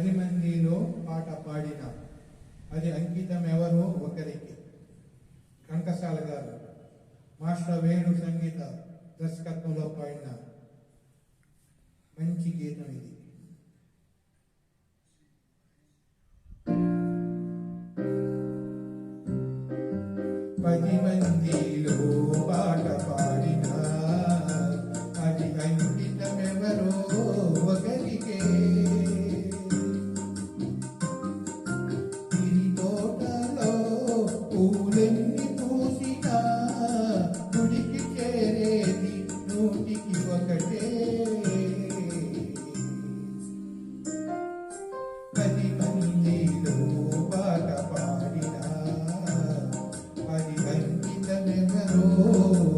పది మందిలో పాట పాడిన అది అంకితం ఎవరో ఒకరికి. కంకసాల గారు మాస్టర్ వేణు సంగీత దర్శకత్వంలో పాడిన మంచి గీతం ఇది. పది మందిలో పాట పాడిన అది అంకితమెవరో ఒకరికే. amor.